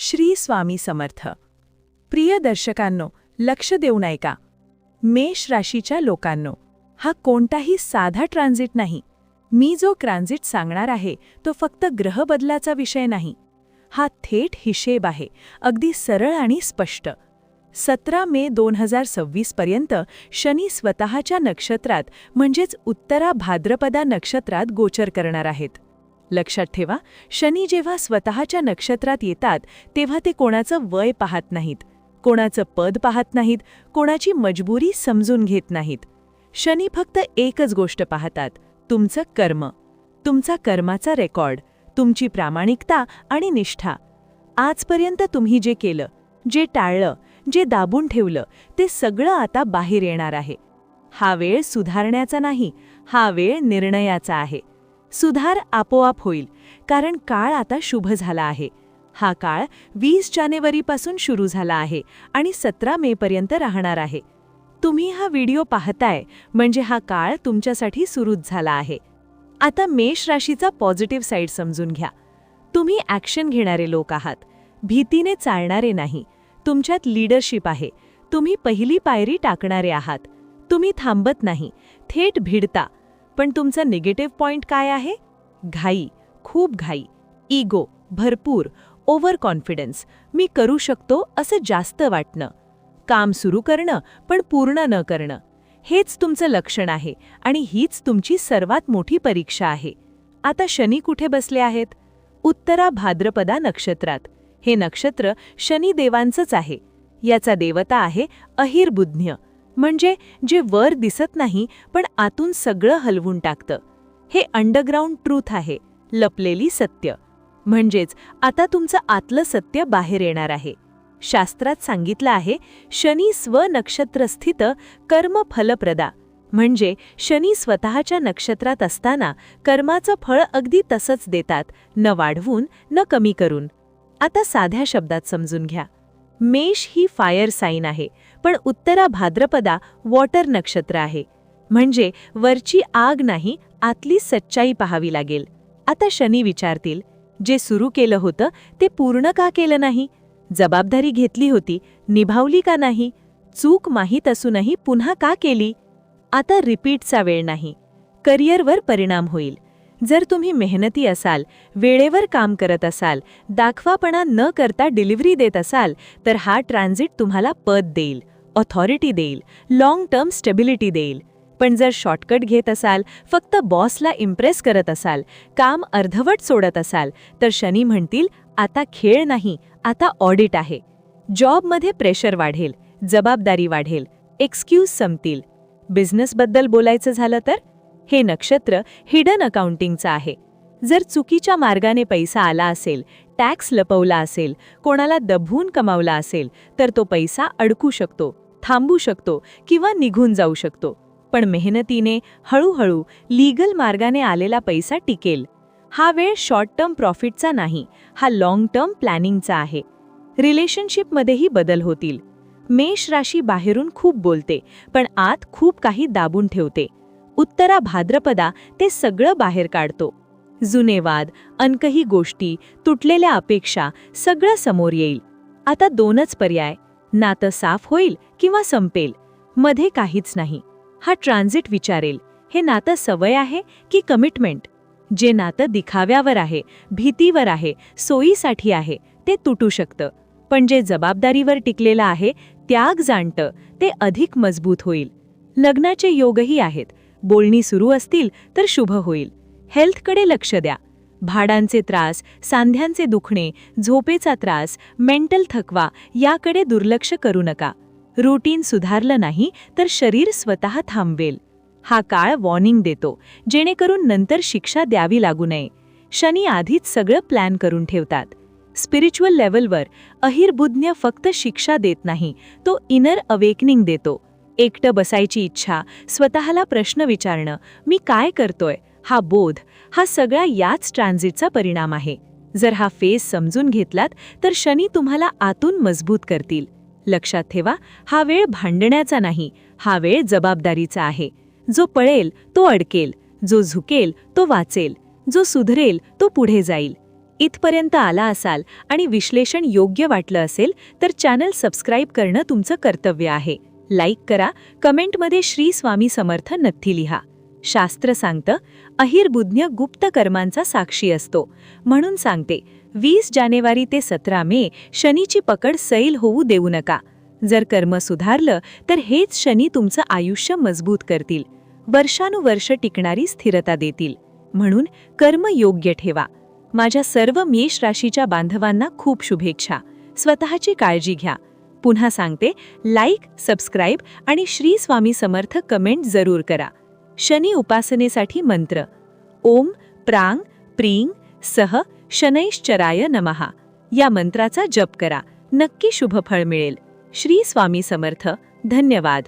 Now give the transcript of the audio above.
श्री स्वामी समर्थ. प्रिय दर्शकांनो लक्ष देऊ ऐका. का मेष राशीच्या लोकांनो हा कोणताही साधा ट्रान्झिट नाही. मी जो ट्रान्झिट सांगणार आहे तो फक्त ग्रहबदलाचा विषय नाही. हा थेट हिशेब आहे अगदी सरळ आणि स्पष्ट. सतरा मे दोन हजार सव्वीस पर्यंत शनी स्वतःच्या नक्षत्रात म्हणजेच उत्तरा भाद्रपदा नक्षत्रात गोचर करणार आहेत. लक्षात ठेवा शनी जेव्हा स्वतःच्या नक्षत्रात येतात तेव्हा ते कोणाचं वय पाहत नाहीत. कोणाचं पद पाहत नाहीत कोणाची मजबुरी समजून घेत नाहीत. शनी फक्त एकच गोष्ट पाहतात तुमचं कर्म. तुमचा कर्माचा रेकॉर्ड तुमची प्रामाणिकता आणि निष्ठा. आजपर्यंत तुम्ही जे केलं जे टाळलं जे दाबून ठेवलं ते सगळं आता बाहेर येणार आहे. हा वेळ सुधारण्याचा नाही हा वेळ निर्णयाचा आहे. सुधार आपोआप होईल कारण काळ आता शुभ झाला आहे. हा काळ वीस जानेवारीपासून सुरू झाला आहे आणि सतरा मेपर्यंत राहणार आहे. तुम्ही हा व्हिडिओ पाहताय म्हणजे हा काळ तुमच्यासाठी सुरूच झाला आहे. आता मेष राशीचा पॉझिटिव्ह साईड समजून घ्या. तुम्ही ॲक्शन घेणारे लोक आहात. भीतीने चालणारे नाही. तुमच्यात लीडरशिप आहे. तुम्ही पहिली पायरी टाकणारे आहात. तुम्ही थांबत नाही. थेट भिडता. पण तुमचा निगेटिव्ह पॉइंट काय आहे? घाई खूप घाई इगो भरपूर ओव्हर कॉन्फिडन्स मी करू शकतो असं जास्त वाटणं. काम सुरू करणं पण पूर्ण न करणं. हेच तुमचं लक्षण आहे आणि हीच तुमची सर्वात मोठी परीक्षा आहे. आता शनी कुठे बसले आहेत? उत्तरा भाद्रपदा नक्षत्रात. हे नक्षत्र शनिदेवांचंच आहे. याचा देवता आहे अहिरबुध्य म्हणजे जे वर दिसत नाही पण आतून सगळं हलवून टाकतं. हे अंडरग्राऊंड ट्रूथ आहे लपलेली सत्य. म्हणजेच आता तुमचं आतलं सत्य बाहेर येणार आहे. शास्त्रात सांगितलं आहे शनी स्वनक्षत्रस्थित कर्म फलप्रदा म्हणजे शनी स्वतःच्या नक्षत्रात असताना कर्माचं फळ अगदी तसंच देतात न वाढवून न कमी करून. आता साध्या शब्दात समजून घ्या. मेष ही फायर साईन आहे. पण उत्तरा भाद्रपदा वॉटर नक्षत्र आहे. म्हणजे वरची आग नाही आतली सच्चाई पाहावी लागेल. आता शनी विचारतील जे सुरू केलं होतं ते पूर्ण का केलं नाही? जबाबदारी घेतली होती निभावली का नाही? चूक माहीत असूनही पुन्हा का केली? आता रिपीटचा वेळ नाही. करिअरवर परिणाम होईल. जर तुम्ही मेहनती असाल वेळेवर काम करत असाल दाखवापणा न करता डिलिव्हरी देत असाल तर हा ट्रान्झिट तुम्हाला पद देईल ऑथॉरिटी देईल लाँग टर्म स्टेबिलिटी देईल. पण जर शॉर्टकट घेत असाल फक्त बॉसला इम्प्रेस करत असाल काम अर्धवट सोडत असाल तर शनी म्हणतील आता खेळ नाही आता ऑडिट आहे. जॉबमध्ये प्रेशर वाढेल जबाबदारी वाढेल एक्सक्यूज संपतील. बिझनेसबद्दल बोलायचं झालं तर? हे नक्षत्र हिडन अकाउंटिंगचं आहे. जर चुकीच्या मार्गाने पैसा आला असेल टॅक्स लपवला असेल कोणाला दबवून कमावला असेल तर तो पैसा अडकू शकतो थांबू शकतो किंवा निघून जाऊ शकतो. पण मेहनतीने हळूहळू लीगल मार्गाने आलेला पैसा टिकेल. हा वेळ शॉर्ट टर्म प्रॉफिटचा नाही हा लाँग टर्म प्लॅनिंगचा आहे. रिलेशनशिपमध्येही बदल होतील. मेष राशी बाहेरून खूप बोलते पण आत खूप काही दाबून ठेवते. उत्तरा भाद्रपदा ते सगळं बाहेर काढतो. जुने वाद अनकही गोष्टी तुटलेल्या अपेक्षा सगळं समोर येईल. आता दोनच पर्याय. नातं साफ होईल किंवा संपेल. मध्ये काहीच नाही. हा ट्रान्झिट विचारेल. हे नातं सवय आहे की कमिटमेंट? जे नातं दिखाव्यावर आहे भीतीवर आहे सोयीसाठी आहे ते तुटू शकतं. पण जे जबाबदारीवर टिकलेलं आहे त्याग जाणतं ते अधिक मजबूत होईल. लग्नाचे योगही आहेत. बोलणी सुरू असतील तर शुभ होईल. हेल्थकडे लक्ष द्या. भाडांचे त्रास सांध्यांचे दुखणे झोपेचा त्रास मेंटल थकवा याकडे दुर्लक्ष करू नका. रुटीन सुधारलं नाही तर शरीर स्वतः थांबवेल. हा काळ वॉर्निंग देतो जेणेकरून नंतर शिक्षा द्यावी लागू नये. शनी आधीच सगळं प्लॅन करून ठेवतात. स्पिरिच्युअल लेवलवर अहिरबुज्ञ फक्त शिक्षा देत नाही तो इनर अवेकनिंग देतो. एकटं बसायची इच्छा स्वतःला प्रश्न विचारणं मी काय करतोय हा बोध हा सगळा याच ट्रान्झिटचा परिणाम आहे. जर हा फेस समजून घेतलात तर शनी तुम्हाला आतून मजबूत करतील. लक्षात ठेवा हा वेळ भांडण्याचा नाही हा वेळ जबाबदारीचा आहे. जो पळेल तो अडकेल जो झुकेल तो वाचेल जो सुधरेल तो पुढे जाईल. इथपर्यंत आला असाल आणि विश्लेषण योग्य वाटलं असेल तर चॅनल सबस्क्राईब करणं तुमचं कर्तव्य आहे. लाईक करा कमेंटमध्ये श्री स्वामी समर्थ नक्की लिहा. शास्त्र सांगतं अहिर्बुज्ञ गुप्त कर्मांचा साक्षी असतो. म्हणून सांगते वीस जानेवारी ते सतरा मे शनीची पकड सैल होऊ देऊ नका. जर कर्म सुधारलं तर हेच शनी तुमचं आयुष्य मजबूत करतील. वर्षानुवर्ष टिकणारी स्थिरता देतील. म्हणून कर्म योग्य ठेवा. माझ्या सर्व मेष राशीच्या बांधवांना खूप शुभेच्छा. स्वतःची काळजी घ्या. पुन्हा सांगते लाईक सबस्क्राईब आणि श्री स्वामी समर्थ कमेंट जरूर करा. शनी उपासनेसाठी मंत्र. ओम प्रांग प्रिंग सह शनैश्चराय नमहा या मंत्राचा जप करा. नक्की शुभफळ मिळेल. श्री स्वामी समर्थ. धन्यवाद.